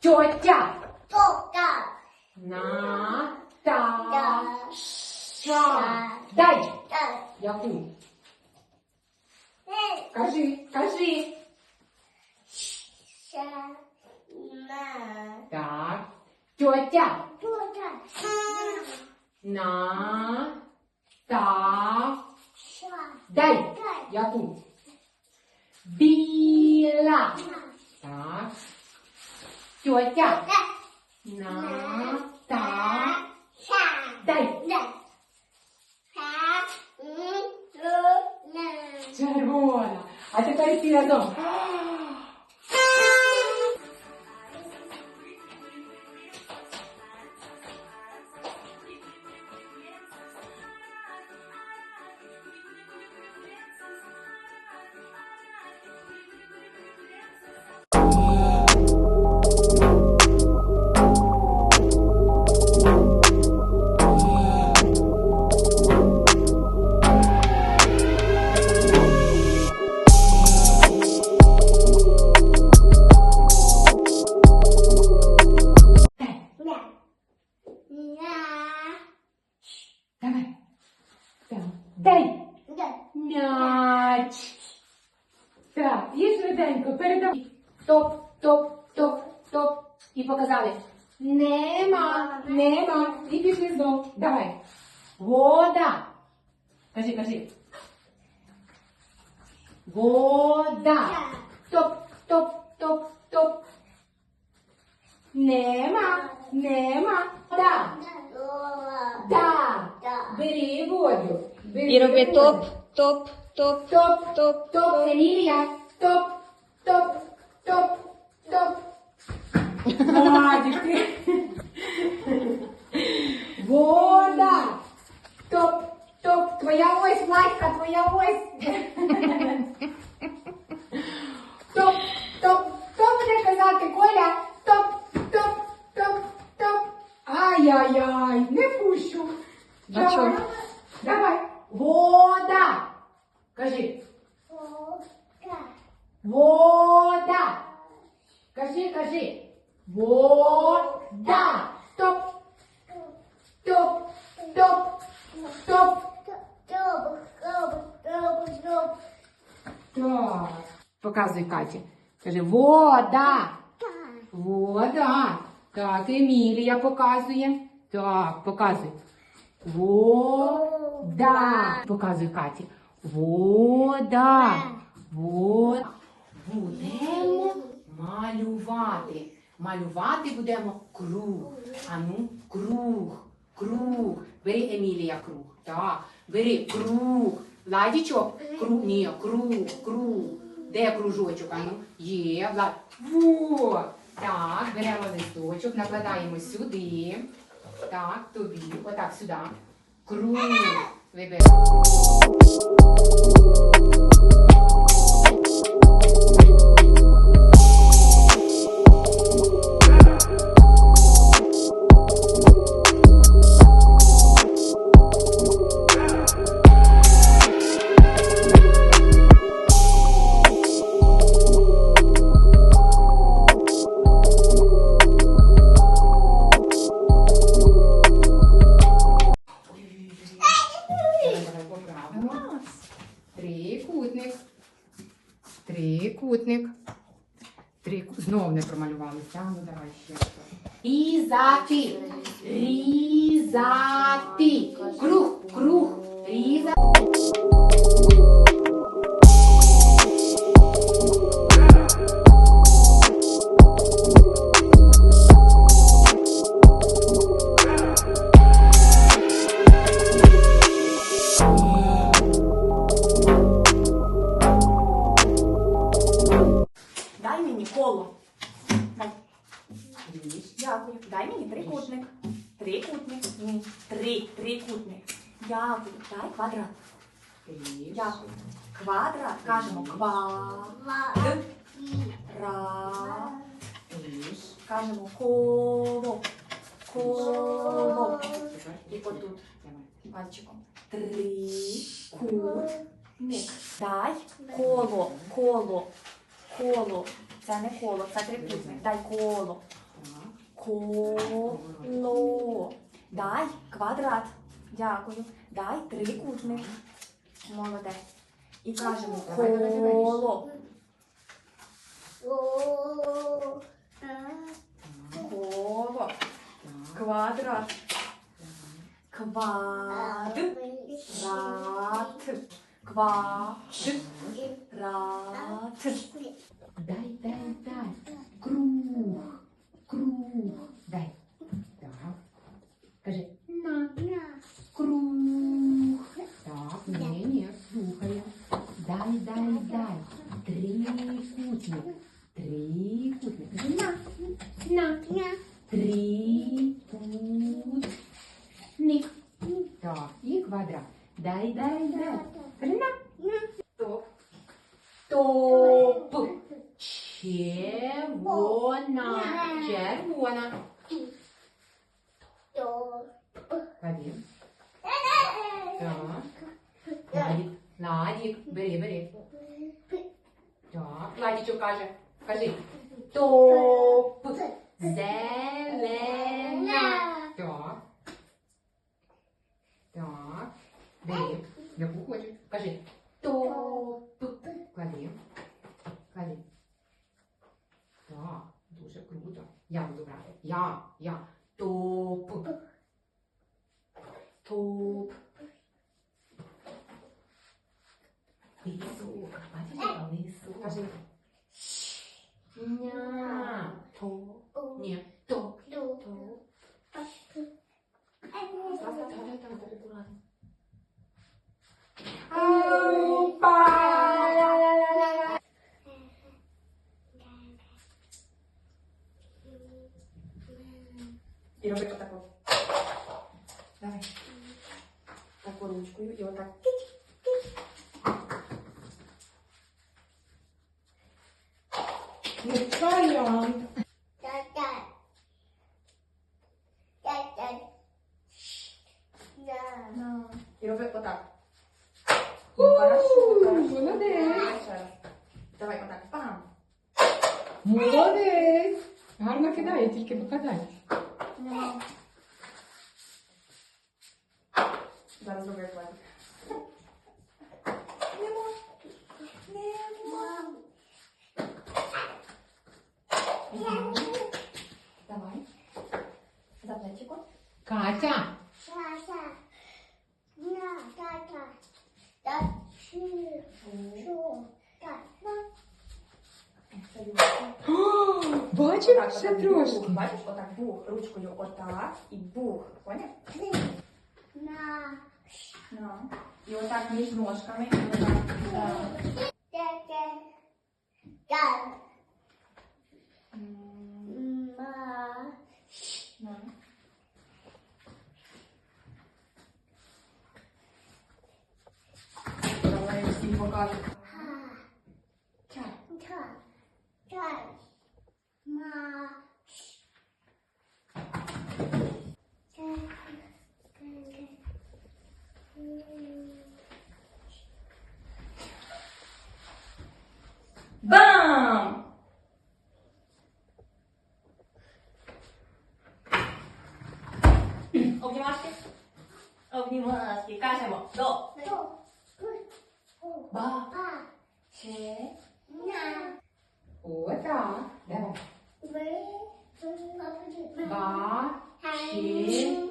Тьотя. Тока. На. Та. Да. Ша. Дай. Да. Яку? Э, Кажи, кажи. ша. На. Так. Тьотя. Тока. На. Та. Ша. Дай. Дай. Яку? Біла. На. Так. Тьотя. Да. На. Та. Ша. Дай. Да. Ша. М. Ру. На. Червона. А тепер всі разом. Так, і швиденько передав. Топ, топ, топ, топ. І показали. Нема, нема. І пішли знов. Давай. Вода. Кажи, кажи. Вода. Топ, топ, топ, топ. Нема, нема. Да. Да. Бери воду. Бери І роби воду. топ, топ, топ, Топ, топ, топ, Емілія. Топ, топ, топ, топ. Владик. Вода. Топ, топ. Твоя ось, Владька, твоя ось. Топ, топ. Хто буде казати, Коля? Топ, топ, топ, топ. Ай-яй-яй, не пущу. А Давай. Давай. Вода. Кажи. Вода. Кажи, кажи. Вода. Топ, топ, топ, топ. Топ, топ, топ, топ. Так. Показуй Каті. Кажи, вода. Вода. Так, Емілія показує. Так, показуй. Вода. Показуй Каті. Вода. Вода. Будемо малювати. Малювати будемо круг. Ану, круг. Круг. Бери Емілія круг. Так. Бери круг. Владічок. Круг. Ні, круг, круг. Де кружочок? Ану? Є, Влад. Во. Так, беремо листочок, накладаємо сюди. Так, тобі. Отак сюди. Круг. Вибираємо. Ну давай ще. Різати. Різати. Круг, круг. Різати. Квадрат. Дякую. Квадрат. Кажемо ква. Ва. Ра. Кажемо коло. Коло. І отут пальчиком. Трикутник. Дай коло. Коло. Коло. Це не коло, це трикутник. Дай коло. Коло. Дай квадрат. Дякую. Дай трикутник. Молодець. І кажемо коло. О. Коло. Квадрат. Квадрат. Квадрат. Дай, дай, дай. Круг. Круг. Дай. Так. Кажи. На. Круг. Так, ні, ні, слухаю. Дай, дай, дай. Трикутник. Трикутник. Кажи на. На. Трикутник. Так, і квадрат. Дай, дай, дай. Кажи на. Топ. Червона. Червона. Клади. Так. Ладік. Ладік. Бери, бери. Так. Ладічок каже. Кажи. Топ. Зелена. Так. Так. Бери. Яку хочеш. Кажи. Топ. Клади. Клади. Так. Дуже круто. Я буду брати. Я. Я. Топ. Топ. Лисок. Бачиш, яка. Кажи. Ня. Топ. Ні. Топ. Топ. Давай, давай, давай, давай, акуратно. І роби отако. Давай. Таку ручкою і отак. Варіант. І роби отак. Хорошо, хорошо. молодець. Давай отак. Пам. Молодець. Гарно кидає, тільки покатай. Зараз роби як Ваня. Нема. Нема. Давай. За плечико. Катя. Це Юля. О, бачиш, Так, ще отак трошки. бух, Бачиш, отак бух, ручкою отак і бух. Поняв? На. І отак між ножками. І отак. Так. М, на. Всім покажу. Отак. Давай. Ба. Ще. Вірнілія. Так. По. Ба.